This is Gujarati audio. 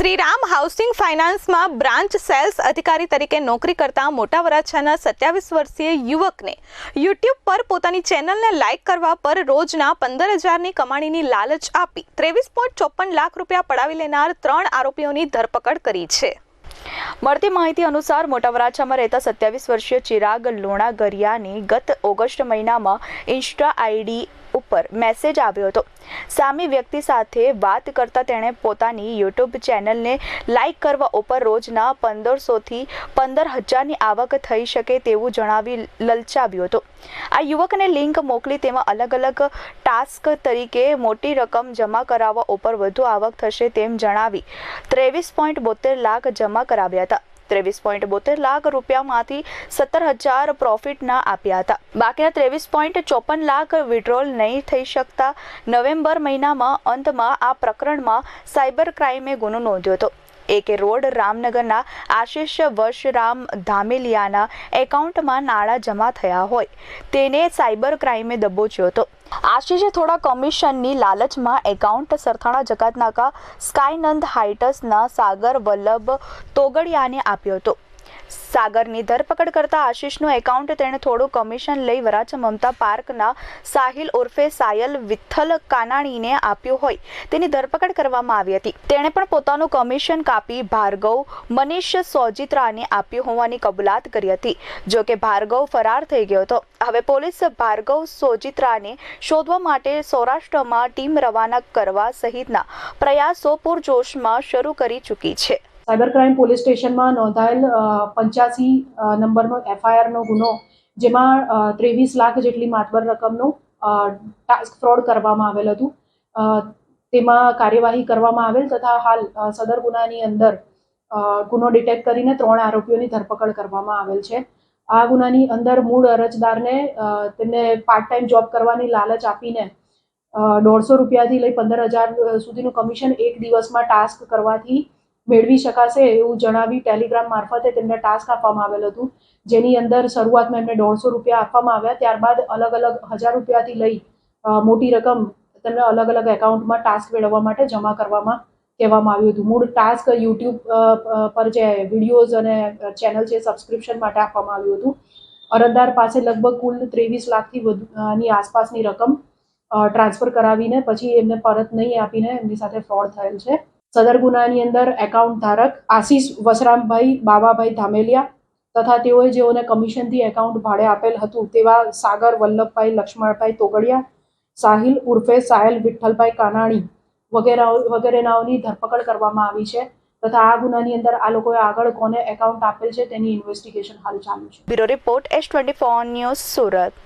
શ્રીરામ હાઉસિંગ ફાઇનાન્સમાં બ્રાન્ચ સેલ્સ અધિકારી તરીકે નોકરી કરતા મોટા વરાછાના સત્યાવીસ વર્ષીય યુવકને યુટ્યુબ પર પોતાની ચેનલને લાઇક કરવા પર રોજના પંદર હજારની કમાણીની લાલચ આપી ત્રેવીસ ચોપન લાખ રૂપિયા પડાવી લેનાર ત્રણ આરોપીઓની ધરપકડ કરી છે. મળતી માહિતી અનુસાર મોટા વરાછામાં રહેતા સત્યાવીસ વર્ષીય ચિરાગ લોણા ગરિયાની ગત ઓગસ્ટ મહિનામાં ઇન્સ્ટા આઈડી ઉપર મેસેજ આવ્યો હતો. સામી વ્યક્તિ સાથે વાત કરતા તેણે પોતાની યુટ્યુબ ચેનલને લાઇક કરવા ઉપર રોજના પંદરસોથી પંદર હજારની આવક થઈ શકે તેવું જણાવી લલચાવ્યો હતો. આ યુવકને લિંક મોકલી તેમાં અલગ અલગ ટાસ્ક તરીકે મોટી રકમ જમા કરાવવા ઉપર વધુ આવક થશે તેમ જણાવી ત્રેવીસ પોઈન્ટ બોતેર લાખ જમા કરાવ્યા હતા. ત્રેવીસ પોઈન્ટ બોતેર લાખ રૂપિયામાંથી સત્તર હજાર પ્રોફિટના આપ્યા હતા. બાકીના ત્રેવીસ પોઈન્ટ ચોપન લાખ વિડ્રોલ નહીં થઈ શકતા નવેમ્બર મહિનામાં અંતમાં આ પ્રકરણમાં સાયબર ક્રાઇમે ગુનો નોંધ્યો હતો. એકે રોડ રામનગરના આશિષ વર્ષરામ ધામેલિયાના એકાઉન્ટમાં નાણાં જમા થયા હોય. તેને સાયબર ક્રાઇમે દબોચ્યો હતો. આશિષે થોડા કમિશનની લાલચમાં એકાઉન્ટ સરથાણા જકાતનાકા સ્કાયનંદ હાઇટસના સાગર વલ્લભ તોગડિયાને આપ્યો હતો. સાગરની ધરપકડ કરતા આશિષનું એકાઉન્ટ તેણે થોડું કમિશન લઈ વરાછા મમતા પાર્કના સાહિલ ઉર્ફે સાયલ વિઠ્ઠલ કાનાણીને આપ્યું હોય. તેની ધરપકડ કરવામાં આવી હતી. તેણે પણ પોતાનું કમિશન કાપી ભાર્ગવ મનીષ સોજિત્રાને આપ્યું હોવાની કબૂલાત કરી હતી. જો કે ભાર્ગવ ફરાર થઈ ગયો હતો. હવે પોલીસ ભાર્ગવ સોજિત્રાને શોધવા માટે સૌરાષ્ટ્રમાં ટીમ રવાના કરવા સહિતના પ્રયાસો પૂરજોશમાં શરૂ કરી ચૂકી છે. સાયબર ક્રાઇમ પોલીસ સ્ટેશનમાં નોંધાયેલ પંચ્યાસી નંબરનો એફઆઈઆરનો ગુનો, જેમાં ત્રેવીસ લાખ જેટલી માતબર રકમનું ટાસ્ક ફ્રોડ કરવામાં આવેલ હતું. તેમાં કાર્યવાહી કરવામાં આવેલ તથા હાલ સદર ગુનાની અંદર ગુનો ડિટેક્ટ કરીને ત્રણ આરોપીઓની ધરપકડ કરવામાં આવેલ છે. આ ગુનાની અંદર મૂળ અરજદારને તેમને પાર્ટ ટાઈમ જોબ કરવાની લાલચ આપીને દોઢસો રૂપિયાથી લઈ પંદર હજાર સુધીનું કમિશન એક દિવસમાં ટાસ્ક કરવાથી મેળવી શકાશે એવું જણાવી ટેલિગ્રામ મારફતે તેમને ટાસ્ક આપવામાં આવેલ હતું. જેની અંદર શરૂઆતમાં એમને દોઢસો રૂપિયા આપવામાં આવ્યા ત્યારબાદ અલગ અલગ હજાર રૂપિયાથી લઈ મોટી રકમ તેમને અલગ અલગ એકાઉન્ટમાં ટાસ્ક મેળવવા માટે જમા કરવામાં કહેવામાં આવ્યું હતું. મૂળ ટાસ્ક યુટ્યુબ પર જે વિડીયોઝ અને ચેનલ છે સબસ્ક્રિપ્શન માટે આપવામાં આવ્યું હતું. અરજદાર પાસે લગભગ કુલ ત્રેવીસ લાખથી વધુ અ, ની આસપાસની રકમ ટ્રાન્સફર કરાવીને પછી એમને પરત નહીં આપીને એમની સાથે ફ્રોડ થયેલ છે. સદર ગુનાની અંદર એકાઉન્ટ ધારક આશીષ વસરામભાઈ બાવાભાઈ ધામેલિયા તથા તેઓએ જેઓને કમિશનથી એકાઉન્ટ ભાડે આપેલ હતું તેવા સાગર વલ્લભભાઈ, લક્ષ્મણભાઈ તોગડિયા, સાહિલ ઉર્ફે સાયલ વિઠ્ઠલભાઈ કાનાણી વગેરે વગેરેનાઓની ધરપકડ કરવામાં આવી છે તથા આ ગુનાની અંદર આ લોકોએ આગળ કોને એકાઉન્ટ આપેલ છે તેની ઇન્વેસ્ટિગેશન હાલ ચાલુ છે. Bureau report S twenty four news Surat.